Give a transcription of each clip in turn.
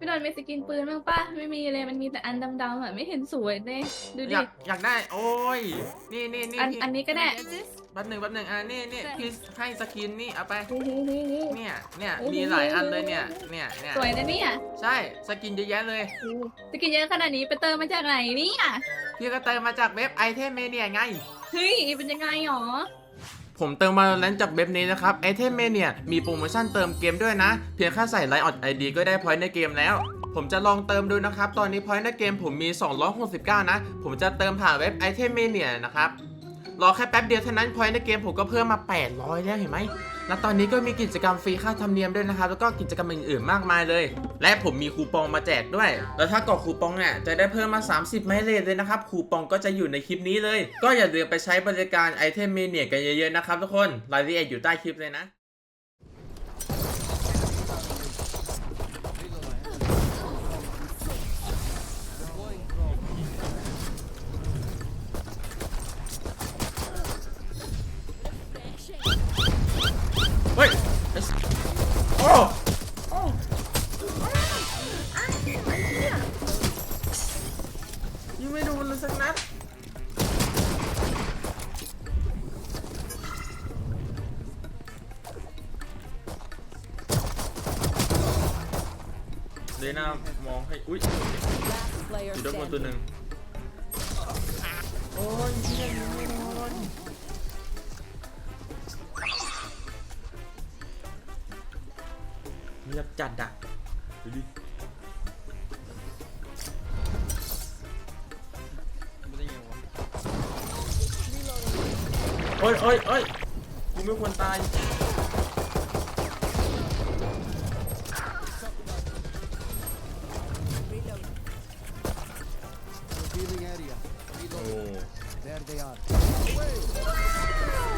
พี่ดอนมีสกินปืนบ้างปะไม่มีเลยมันมีแต่อันดำๆอะไม่เห็นสวยเลยดูอดิยากอยากได้โอ้ย นี่นี่นี่อันพี่อันนี้ก็ได้แป๊บหนึ่งแป๊บหนึ่งอะนี่นี่พี่ให้สกินนี่เอาไปนี่นี่นี่นี่เนี่ยเนี่ยโอ้โหมีหลายอันเลยเนี่ยเนี่ยเนี่ยสวยนะเนี่ยใช่สกินเยอะแยะเลย สกินเยอะขนาดนี้ไปเติมมาจากไหนเนี่ยพี่ก็เติมมาจากเว็บไอเทมเมเนียไง เฮ้ยเป็นยังไงหรอ ผมเติมมาแลนจากเว็บนี้นะครับไอเทมเมเนียมีโปรโมชั่นเติมเกมด้วยนะ เพียงแค่ใส่ไลน์ออดไอดีก็ได้พอยต์ในเกมแล้ว ผมจะลองเติมดูนะครับ ตอนนี้พอยต์ในเกมผมมี 269 นะ ผมจะเติมผ่านเว็บไอเทมเมเนียนะครับรอแค่แป๊บเดียวเท่านั้นพอยต์ในเกมผมก็เพิ่มมา 800 แล้วเห็นไหม และตอนนี้ก็มีกิจกรรมฟรีค่าธรรมเนียมด้วยนะครับ แล้วก็กิจกรรมอื่นๆมากมายเลย และผมมีคูปองมาแจกด้วย แล้วถ้ากดคูปองเนี่ยจะได้เพิ่มมา 30 ไมเลทเลยนะครับ คูปองก็จะอยู่ในคลิปนี้เลย ก็อย่าลืมไปใช้บริการไอเทมเมเนียกันเยอะๆนะครับทุกคน รายละเอียดอยู่ใต้คลิปเลยนะ สักนัดเลน่ามองให้ อุ้ย Last player อยู่ด้านบนตัวหนึ่ง standing. โอ้ยเยี่ยมไม่โดนเงียบจัดอะดูดิ โอ้ยโอ้ยโอ้ยกูไม่ควรตาย Revealing area. โอ้ There they are. 30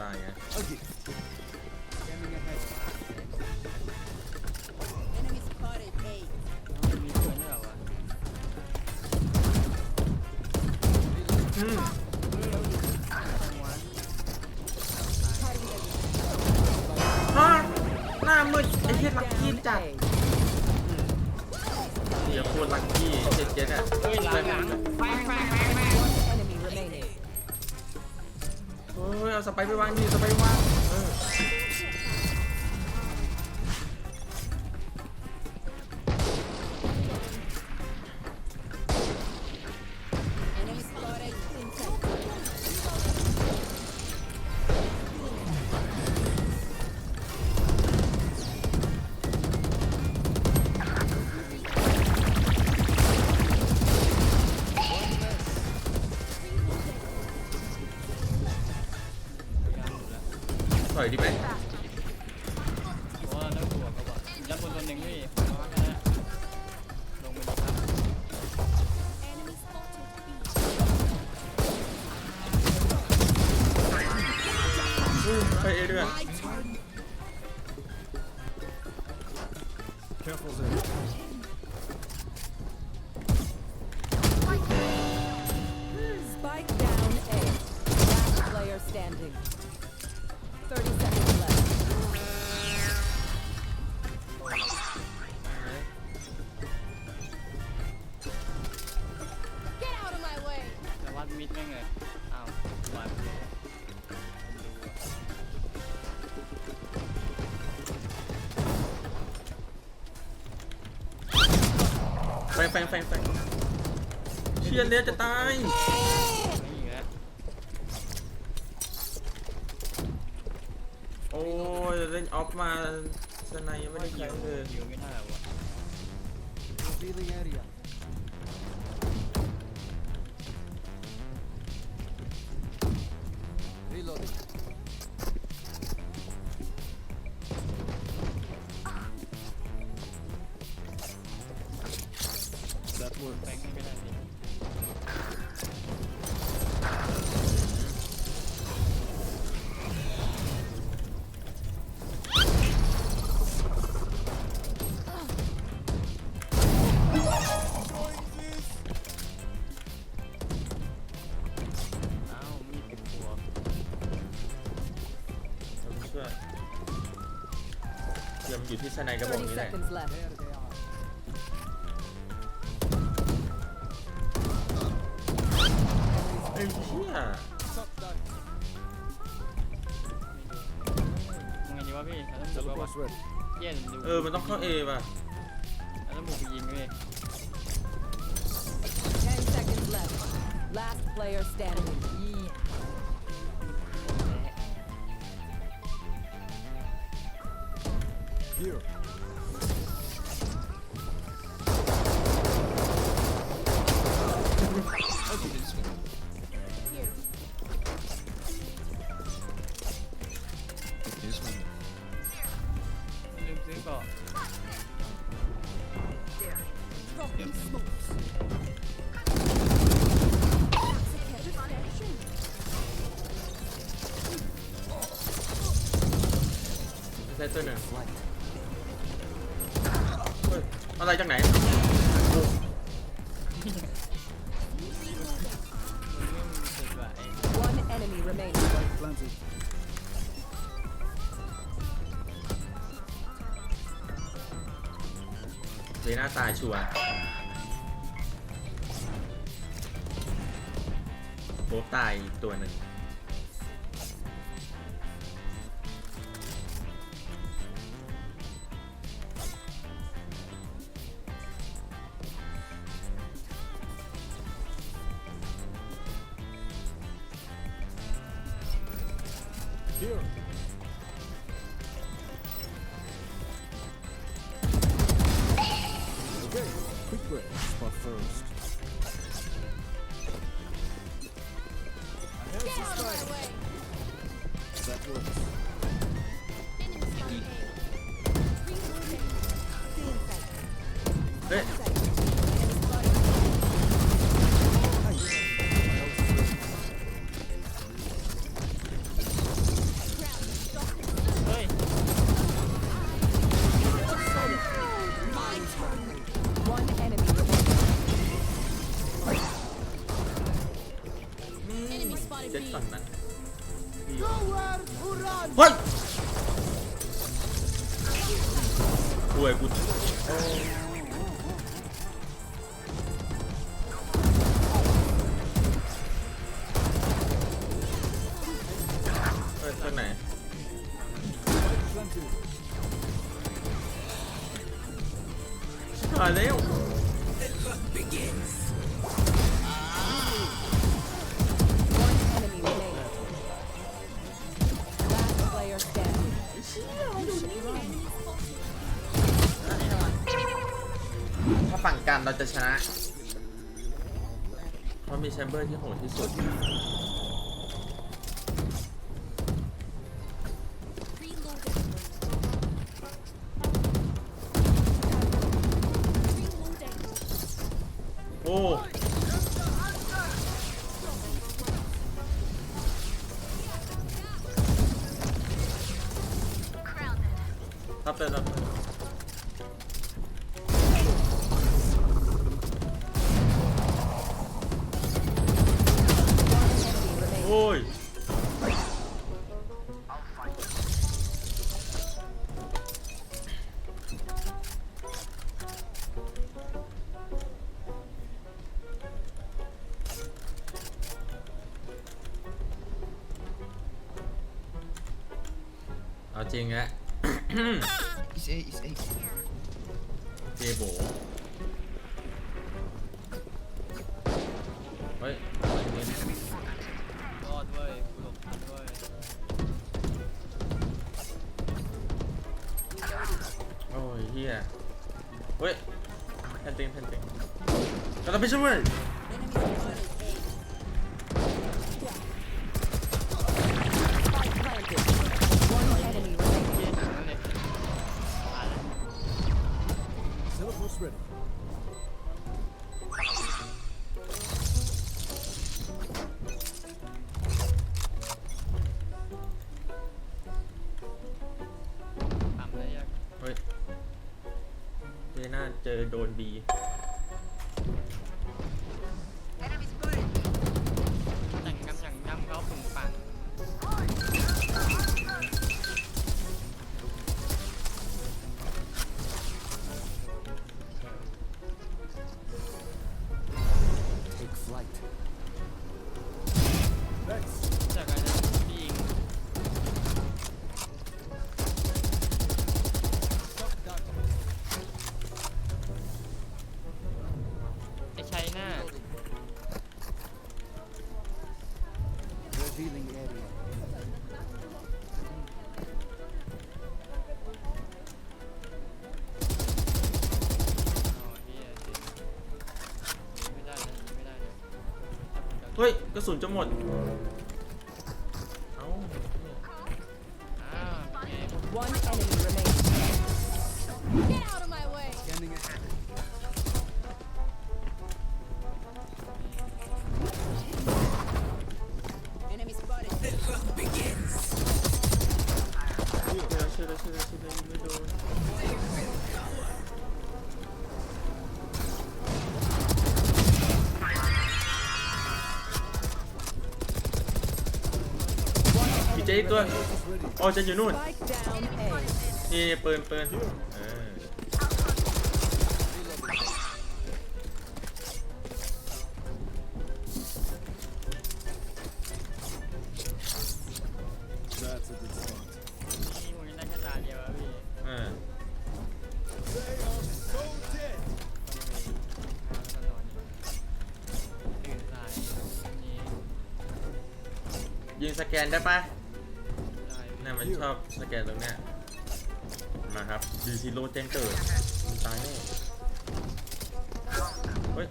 ตายไง Okay. Scanning ahead. Enemy spotted. Eight. อืมฮะหน้ามืดไอ้เหี้ยลักกี้จัด A. เสียโคตรลักกี้เจ็ดเจ็ดอะเฮ้ยหลังหลัง One enemy เฮ้ยเอาสไปไปวางดิสไปวางเออ เอด้วย แฟงแฟงแฟงเชียร์เนี้ยจะตายไม่อีกแล้วโอ้ยเล่นออฟมาสไนยังไม่ได้ยิงเลยยิวไม่ได้วะ Revealing area. Reloading. That แบง works. ค์ให้ก็ได้พี่อ้าวมีดเป็นตัวเราไม่ช่วยเตรียมอยู่ที่ชนายกระบอก30นี้แหละ seconds left. There they are. ไอ้เหี้ย Suck that. มึงไงดีวะพี่เราต้องบุกแล้ววะ Teleport's ready. เหี้ยเดี๋ยว เออ มันต้องเข้าเอป่ะ เราต้องบุกไปยิงเว้ย 10 seconds left. Last player standing. Here. ตัวหนึ่งเฮ้ยอะไรจากไหนมันไม่มีสุดว่ะไอ้ One enemy remaining. Spike planted. เจน่าตายชัวร์โบทตายอีกตัวหนึ่ง Here. Okay, quick break. But first. ป่ เราจะชนะ เพราะมีแชมเบอร์ที่โหดที่สุด โอ้รับเลยรับเลย จริงอะ It's A, it's A. เจโบเฮ้ยอันนี้รอดเว้ยกูหลบทันเว้ยโอ้ยเฮียเฮ้ยแพนติงแพนติงกระดาษไปช่วย เจอโดนบี ฮ้ยกระสุนจะหมด ตัวอ๋อจะอยู่นู่น Spike down A. นี่ปืนปืนเออ That's a good start. นี่มึงได้แค่ตาเดียวอะพี่เออ They are so dead. แล้วก็นอนตื่นสายนี่ยิงสแกนได้ปะได้น่ามัน ชอบสแกนตรงเนี้ยมาครับดีซิโลแจ้งเกิดตายแน่เฮ้ย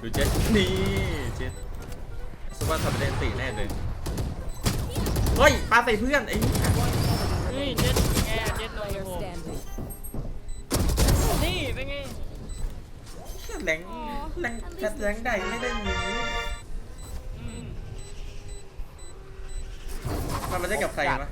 ดูเจ็ดนี่เจ็ดสวัสดิ์สับเดนตีแน่เลยเฮ้ยปาใส่เพื่อนไอ้เหี้ยเฮ้ยเจ็ดเป็นไงอะเจ็ดโดน Player ผม standing. นี่เป็นไงแรงแรงแคทแรงใดไม่ได้หนีอืมมันมาได้กับใครวะ